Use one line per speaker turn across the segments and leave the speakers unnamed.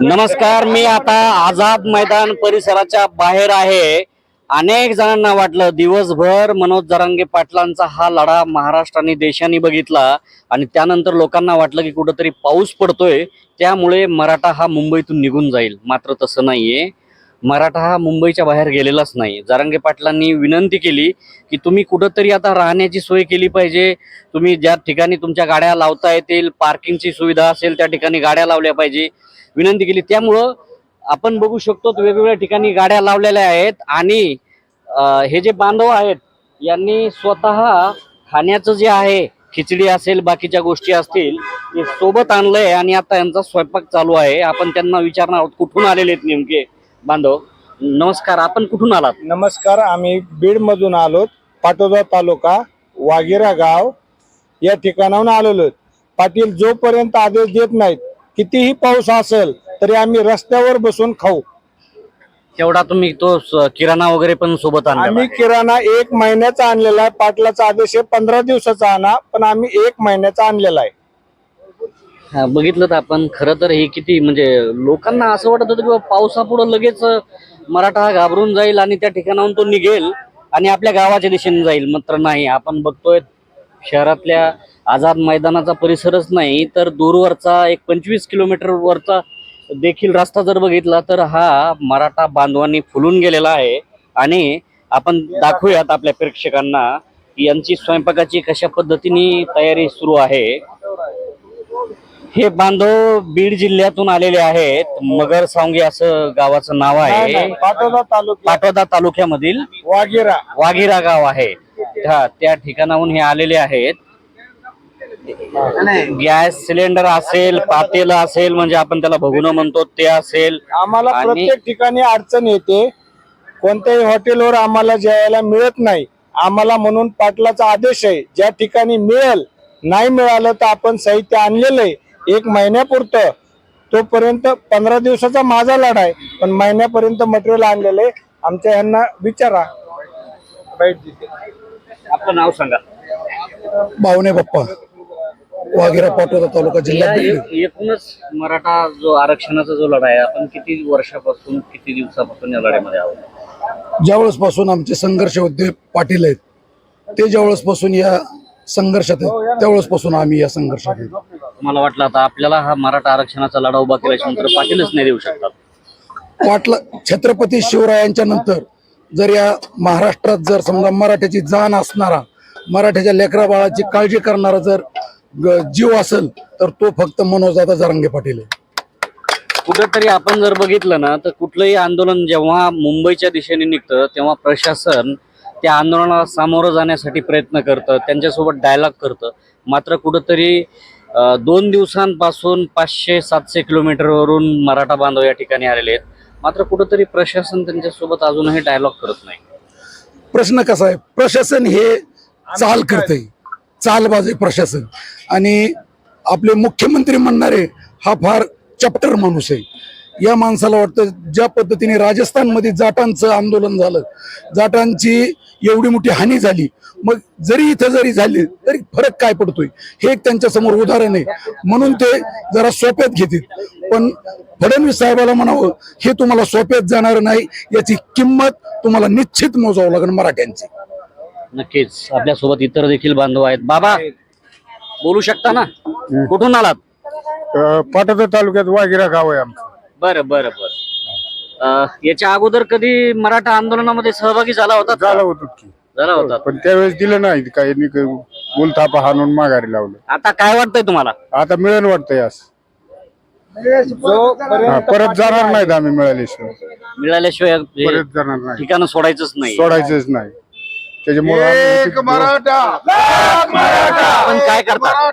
नमस्कार मी आता आझाद मैदान परिसराच्या बाहेर आहे. अनेक जणांना वाटलं दिवसभर मनोज जरांगे पाटलांचा हा लढा महाराष्ट्राने देशाने बघितला आणि त्यानंतर लोकांना वाटलं की कुठंतरी पाऊस पडतोय. त्यामुळे मराठा हा मुंबईतून निघून जाईल. मात्र तसं नाहीये. मराठा हा मुंबईच्या बाहेर गेलेलाच नाही. जारंगे पाटलांनी विनंती केली की तुम्ही कुठंतरी आता राहण्याची सोय केली पाहिजे. तुम्ही ज्या ठिकाणी तुमच्या गाड्या लावता येतील पार्किंगची सुविधा असेल त्या ठिकाणी गाड्या लावल्या पाहिजे. विनंती केली. त्यामुळं आपण बघू शकतो वेगवेगळ्या ठिकाणी गाड्या लावलेल्या आहेत आणि हे जे बांधव आहेत यांनी स्वतः खाण्याचं जे आहे खिचडी असेल बाकीच्या गोष्टी असतील ते सोबत आणलंय आणि आता यांचा स्वयंपाक चालू आहे. आपण त्यांना विचारणार आहोत कुठून आलेले आहेत नेमके? बांधव नमस्कार आपण कुठून आलात?
नमस्कार आम्ही बीड मधून आलो पाटोदा तालुका वागिरा गाव. या ठिकाणाहून आलेलो. पाटील जोपर्यंत आदेश देत नाहीत कितीही पाऊस असेल तरी आम्ही रस्त्यावर बसून खाऊ.
तेवढा तुम्ही तो स- किराणा वगैरे पण सोबत आणला
आम्ही किराणा एक महिन्याचा आणलेला आहे. पाटलाचा आदेश आहे पंधरा दिवसाचा आणा पण आम्ही एक महिन्याचा आणलेला आहे.
हा, बघितलं तर आपण खरं तर हे किती म्हणजे लोकांना असं वाटत होतं की बाबा पावसापुढं लगेच मराठा हा घाबरून जाईल आणि त्या ठिकाणाहून तो निघेल आणि आपल्या गावाच्या दिशेने जाईल. मात्र नाही आपण बघतोय शहरातल्या आझाद मैदानाचा परिसरच नाही तर दूरवरचा एक पंचवीस किलोमीटर वरचा देखील रस्ता जर बघितला तर हा मराठा बांधवांनी फुलून गेलेला आहे. आणि आपण दाखवूयात आपल्या प्रेक्षकांना यांची स्वयंपाकाची कशा पद्धतीने तयारी सुरू आहे. हे बांधव बीड जिल्ह्यातून आलेले आहेत. मगर सांगी असं गावाचं नाव आहे.
पाटोदा तालुका
पाटोदा तालुक्यामधील
वागिरा
वाघिरा गाव आहे. हा, त्या ठिकाणाहून हे आलेले आहेत. गॅस सिलेंडर असेल पातेलं असेल म्हणजे आपण त्याला भगुन म्हणतो ते असेल.
आम्हाला
आणि-
प्रत्येक ठिकाणी अडचण येते. कोणत्याही हॉटेलवर आम्हाला जेवायला मिळत नाही. आम्हाला म्हणून पाटलाचा आदेश आहे ज्या ठिकाणी मिळेल नाही मिळालं तर आपण साहित्य आणलेलं आहे. एक महिन्यापुरतं. तोपर्यंत पंधरा दिवसाचा माझा लढा आहे. पण महिन्यापर्यंत मटेरियल आणलेलं आहे. आमच्या यांना विचारा.
आपलं नाव सांगा.
बावणे बाप्पा वाघेरा पाटोदा तालुका जिल्हा
या
बीड
एक- एकूणच मराठा जो आरक्षणाचा जो लढा आहे आपण किती वर्षापासून किती दिवसापासून या लढ्यामध्ये आहोत?
ज्यावेळेस पासून आमचे संघर्ष होते पाटील आहेत ते ज्यावेळेस पासून या संघर्षात आहेत त्यावेळेस पासून आम्ही या संघर्षात आहेत.
मला वाटलं आता आपल्याला हा मराठा आरक्षणाचा लढा उभा केल्याच्यानंतर पाटीलच नाही देऊ शकतात.
वाटलं छत्रपती शिवरायांच्या नंतर जर या महाराष्ट्रात जर समजा मराठ्याची जाण असणारा मराठ्याच्या लेकरा बाळाची काळजी करणारा जर जीव असेल तर तो फक्त मनोजदादा जरांगे पाटील आहे.
कुठेतरी आपण जर बघितलं ना तर कुठलंही आंदोलन जेव्हा मुंबईच्या दिशेने निघतं तेव्हा प्रशासन त्या आंदोलनाला सामोरं जाण्यासाठी प्रयत्न करतं त्यांच्यासोबत डायलॉग करतं. मात्र कुठंतरी दोन दिवसांपासून पाचशे सातशे किलोमीटरवरून मराठा बांधव या ठिकाणी आलेले आहेत. मात्र कुठंतरी प्रशासन त्यांच्यासोबत अजूनही डायलॉग करत नाही.
प्रश्न कसा आहे? प्रशासन हे चाल करतंय. चालबाज आहे प्रशासन. आणि आपले मुख्यमंत्री म्हणणारे हा फार चॅप्टर माणूस आहे. या माणसाला वाटतं ज्या पद्धतीने राजस्थानमध्ये जाटांचं आंदोलन झालं जाटांची एवढी मोठी हानी झाली. मग जरी इथं जरी झाली तरी फरक काय पडतोय? हे एक त्यांच्यासमोर उदाहरण आहे. म्हणून ते जरा सोप्यात घेतील. पण फडणवीस साहेबाला म्हणावं हे तुम्हाला सोप्यात जाणार नाही. याची किंमत तुम्हाला निश्चित मोजावं लागेल मराठ्यांची.
नक्कीच. आपल्यासोबत इतर देखील बांधव आहेत. बाबा बोलू शकता ना? कुठून आलात?
पाटोदा तालुक्यात वागिरा गाव आहे आमचं.
बरं बरं बरं. याच्या अगोदर कधी मराठा आंदोलनामध्ये सहभागी झाला होता? का?
झालं होतं की.
झाला होता.
पण त्यावेळेस दिलं नाही. काही नाही बोलथापा हाणून माघारी लावलं.
आता काय वाटतंय तुम्हाला?
आता मिळेल वाटतंय असं हा, परत जाणार नाहीत आम्ही मिळाल्याशिवाय.
मिळाल्याशिवाय हे
परत जाणार नाही.
ठिकाणं सोडायचंच नाही.
सोडायचंच नाही. त्याच्यामुळे आम्ही
आपण काय करतात?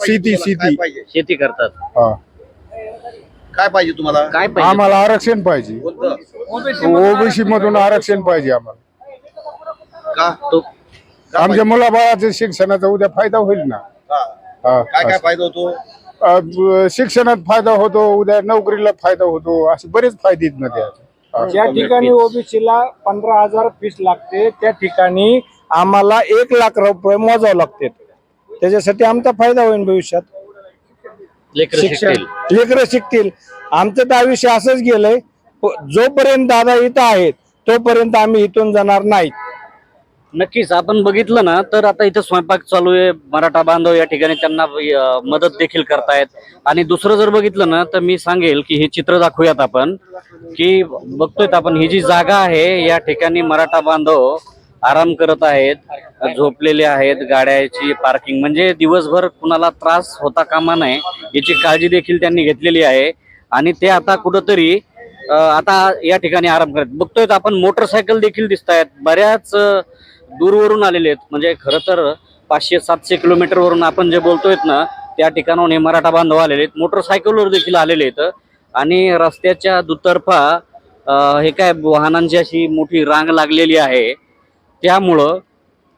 शेती शेती
शेती करतात.
हा.
काय पाहिजे तुम्हाला?
काय पाहिजे?
आम्हाला आरक्षण पाहिजे. ओबीसी मधून आरक्षण पाहिजे आम्हाला.
का?
तो
आमच्या मुलाबाळाच्या शिक्षणाचा उद्या फायदा होईल ना? हा,
काय काय
असं.
फायदा होतो?
अ, ब- शिक्षणात फायदा होतो उद्या नोकरीला फायदा होतो असे बरेच फायदे आहेत ना त्यात
ज्या ठिकाणी ओबीसीला पंधरा हजार फीस लागते त्या ठिकाणी आम्हाला एक लाख रुपये मोजावे लागते त्याच्यासाठी आमचा फायदा होईल भविष्यात.
लेकरं
शिक्षण
शिकतील.
लेकरं शिकतील. आमचं तर आयुष्य असंच गेलंय. प- जोपर्यंत दादा इथं आहेत तोपर्यंत आम्ही इथून जाणार नाहीत.
नक्कीच. आपण बघितलं ना तर आता इथं स्वयंपाक चालू आहे. मराठा बांधव या ठिकाणी त्यांना अं, मदत देखील करतायत. आणि दुसरं जर बघितलं ना तर मी सांगेल की हे चित्र दाखवूयात आपण की बघतोय आपण ही जी जागा आहे या ठिकाणी मराठा बांधव आराम करत आहेत झोपलेले आहेत गाड्याची पार्किंग म्हणजे दिवसभर कुणाला त्रास होता कामा नये याची काळजी देखील त्यांनी घेतलेली आहे. आणि ते आता कुठंतरी आता या ठिकाणी आराम करत बघतोय आपण मोटरसायकल देखील दिसत आहेत बऱ्याच दूरवरून आलेले आहेत. म्हणजे खरं तर पाचशे सातशे किलोमीटरवरून आपण जे बोलतोय ना त्या ठिकाणाहून हे मराठा बांधव आलेले आहेत. मोटरसायकलवर देखील आलेले आहेत. आणि रस्त्याच्या दुतर्फा हे काय वाहनांची अशी मोठी रांग लागलेली आहे. त्यामुळं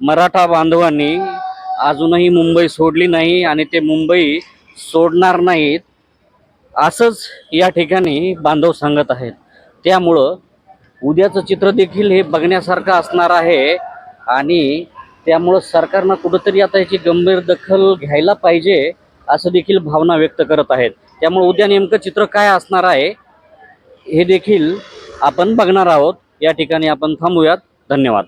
मराठा बांधवांनी अजूनही मुंबई सोडली नाही आणि ते मुंबई सोडणार नाहीत असंच या ठिकाणी बांधव सांगत आहेत. त्यामुळं उद्याचं चित्र देखील हे बघण्यासारखं असणार आहे आणि त्यामुळं सरकारनं कुठंतरी आता याची गंभीर दखल घ्यायला पाहिजे असं देखील भावना व्यक्त करत आहेत. त्यामुळे उद्या नेमकं चित्र काय असणार आहे हे देखील आपण बघणार आहोत. या ठिकाणी आपण थांबूयात. धन्यवाद.